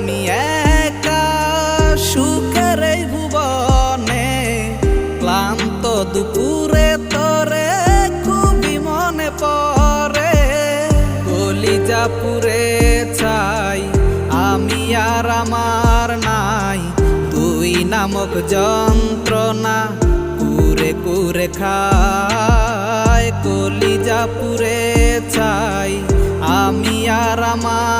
আমি একা সুখের এই ভুবনে, ক্লান্ত দুপুরে তরে খুবই মনে পড়ে। কলিজা পুরে চাই আমি আর আমার নাই। তুই নামক যন্ত্রণা কুরে কুরে খায়। কলিজা পুরে চাই আমি আর আমার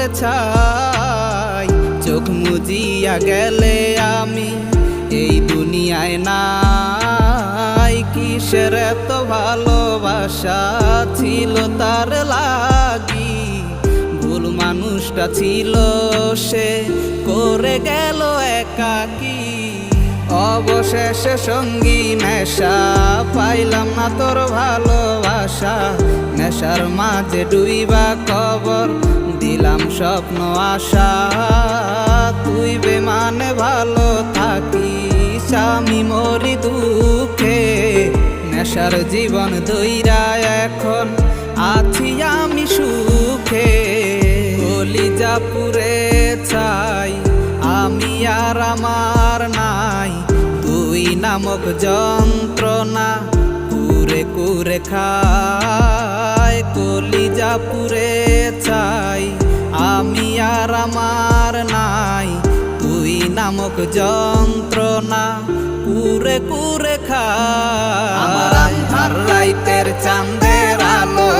পুরে ছাই চোখ মুজিয়া গেলে আমি এই দুনিয়ায় নাই। কিসের এত ভালোবাসা ছিল তার লাগি? ভুল মানুষটা ছিল সে, করে গেল একাকি। অবশেষে সঙ্গী নেশা পাইলাম না তোর ভালোবাসা। নেশার মাঝে ডুইবা কবর, দিলাম স্বপ্ন, আশা। তুই বেমানে ভালো থাকিস, আমি মরি দুঃখে। নেশার জীবন দইরা এখন আছি আমি সুখে। কলিজা পুরে চাই আমি আর আমার নাই। নামক যন্ত্রণা কুরে কুরে খায়, কলিজা পুরে চাই আমি আর আমার নাই, তুই নামক যন্ত্রণা কুরে কুরে খায়। আন্ধার রাইতের আলো,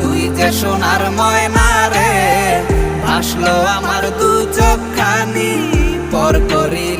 তুই যে সোনার ময়না রে, ভাসলো আমার দু চোখখানি, পর করিলি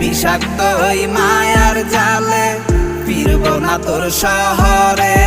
বিষাক্ত ওই মায়ার জালে ফিরব না তোর শহরে।